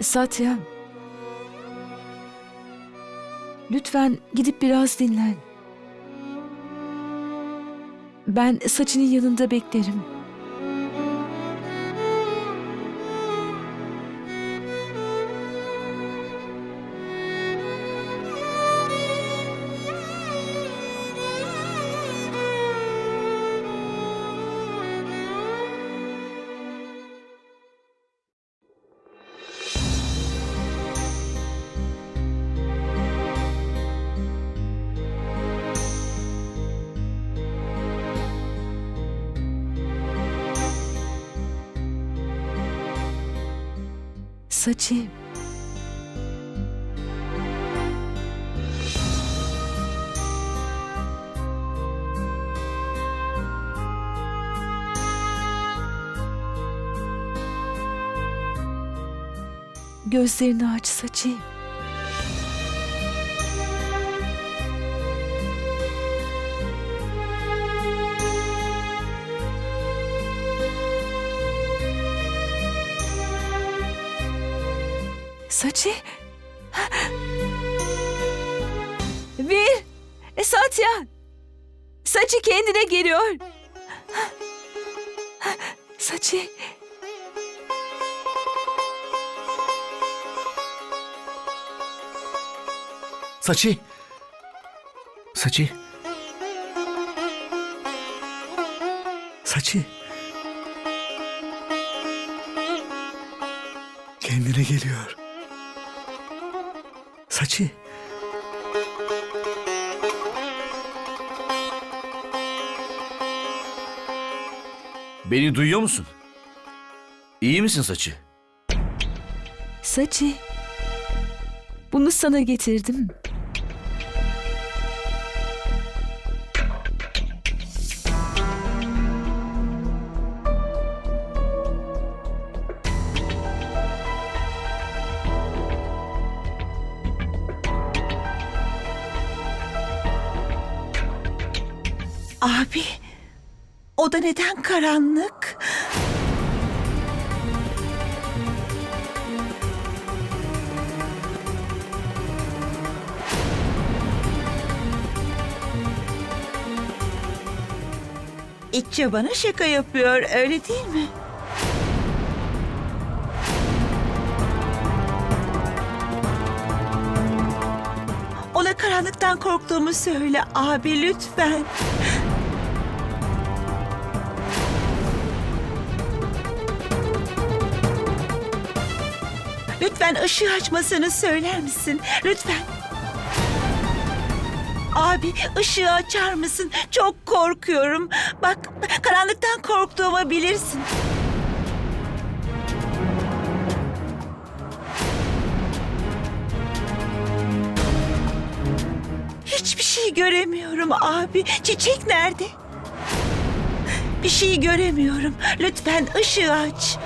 Satya. Lütfen gidip biraz dinlen. Ben saçının yanında beklerim. Saçı. Gözlerini aç saçı. Saçı. Bir. E, Satya. Saçı kendine geliyor. Saçı. Saçı. Saçı. Saçı. Kendine geliyor. Saçı. Beni duyuyor musun? İyi misin saçı? Saçı. Bunu sana getirdim. Abi, oda neden karanlık? İtçe bana şaka yapıyor, öyle değil mi? Ona karanlıktan korktuğumu söyle abi lütfen. Lütfen ışığı açmasını söyler misin? Lütfen. Abi ışığı açar mısın? Çok korkuyorum. Bak karanlıktan korktuğumu bilirsin. Hiçbir şey göremiyorum abi. Çiçek nerede? Bir şey göremiyorum. Lütfen ışığı aç.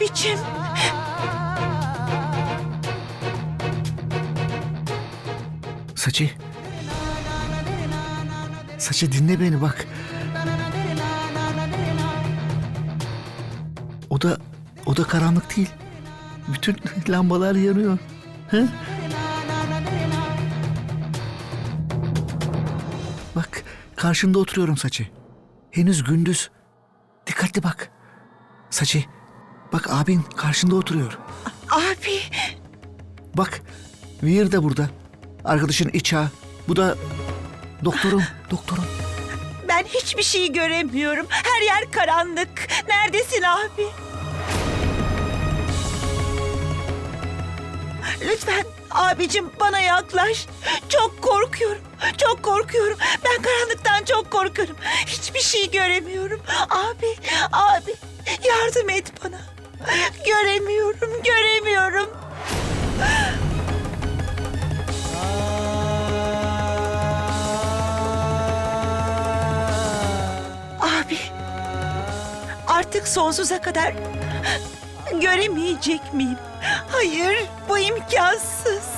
Abi, abicim. Saçı. Saçı dinle beni bak. O da o da karanlık değil. Bütün lambalar yanıyor. Hı? Bak karşında oturuyorum saçı. Henüz gündüz. Dikkatli bak. Saçı. Bak abin karşında oturuyor. Abi, Bak Veer de burada. Arkadaşın İça. Bu da doktorum. doktorum. ben hiçbir şey göremiyorum. Her yer karanlık. Neredesin abi? Lütfen Abicim bana yaklaş. Çok korkuyorum. Çok korkuyorum. Ben karanlıktan çok korkarım. Hiçbir şey göremiyorum. Abi, abi yardım et bana. Göremiyorum, göremiyorum. Abi, artık sonsuza kadar göremeyecek miyim? Hayır, bu imkansız.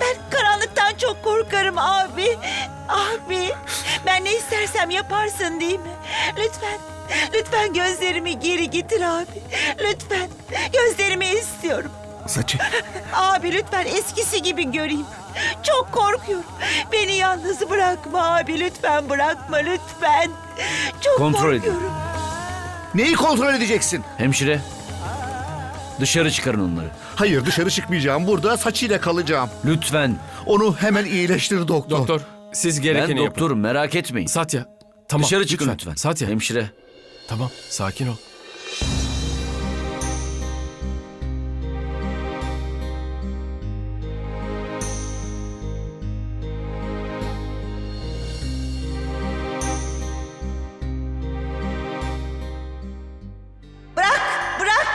Ben karanlıktan çok korkarım abi. Abi, ben ne istersem yaparsın değil mi? Lütfen, lütfen gözlerimi geri getir abi. Lütfen, gözlerimi istiyorum. Saçı, Abi lütfen eskisi gibi göreyim. Çok korkuyorum. Beni yalnız bırakma abi lütfen bırakma lütfen. Çok Kontrol edin. korkuyorum. neyi kontrol edeceksin? Hemşire. Dışarı çıkarın onları. Hayır dışarı çıkmayacağım. Burada saçıyla kalacağım. Lütfen. Onu hemen iyileştir doktor. Doktor, siz gerekeni ben yapın. doktorum merak etmeyin. Satya, tamam. Dışarı çıkın lütfen. Satya, Hemşire. Tamam. Sakin ol. Bırak bırak.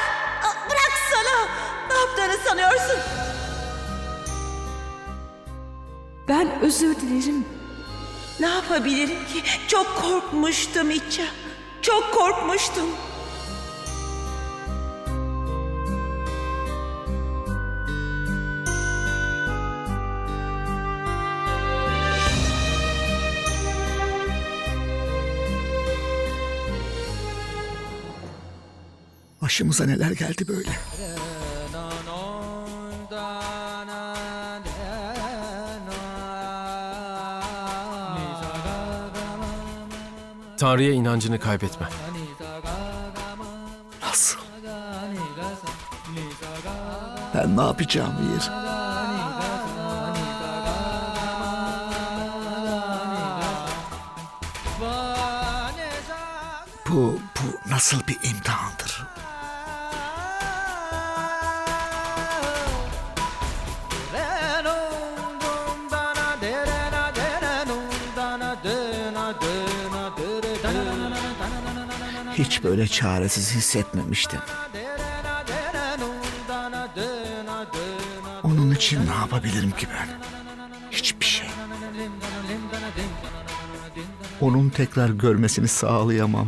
Bırak sana. Ne yaptığını sanıyorsun? Ben özür dilerim. Ne yapabilirim ki? Çok korkmuştum İça. Çok korkmuştum. Başımıza neler geldi böyle? Tanrı'ya inancını kaybetme. Nasıl? Ben ne yapacağım Vir? Bu, bu nasıl bir imtihandır? Hiç böyle çaresiz hissetmemiştim. Onun için ne yapabilirim ki ben? Hiçbir şey. Onun tekrar görmesini sağlayamam.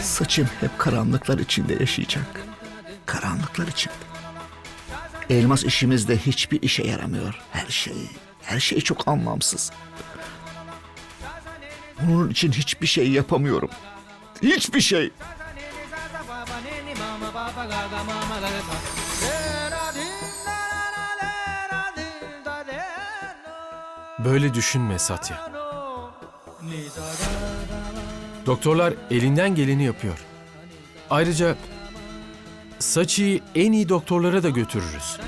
Saçım hep karanlıklar içinde yaşayacak. Karanlıklar içinde. Elmas işimizde hiçbir işe yaramıyor. Her şey, her şey çok anlamsız. Onun için hiçbir şey yapamıyorum. Hiçbir şey. Böyle düşünme Satya. Doktorlar elinden geleni yapıyor. Ayrıca Saçı'yı en iyi doktorlara da götürürüz.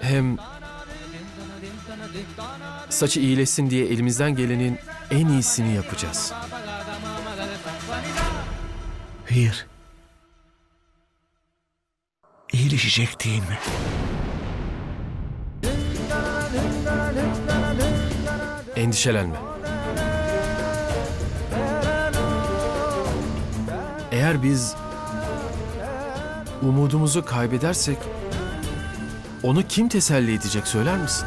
Hem saçı iyileşsin diye elimizden gelenin en iyisini yapacağız. Hayır. İyileşecek değil mi? Endişelenme. Eğer biz umudumuzu kaybedersek onu kim teselli edecek söyler misin?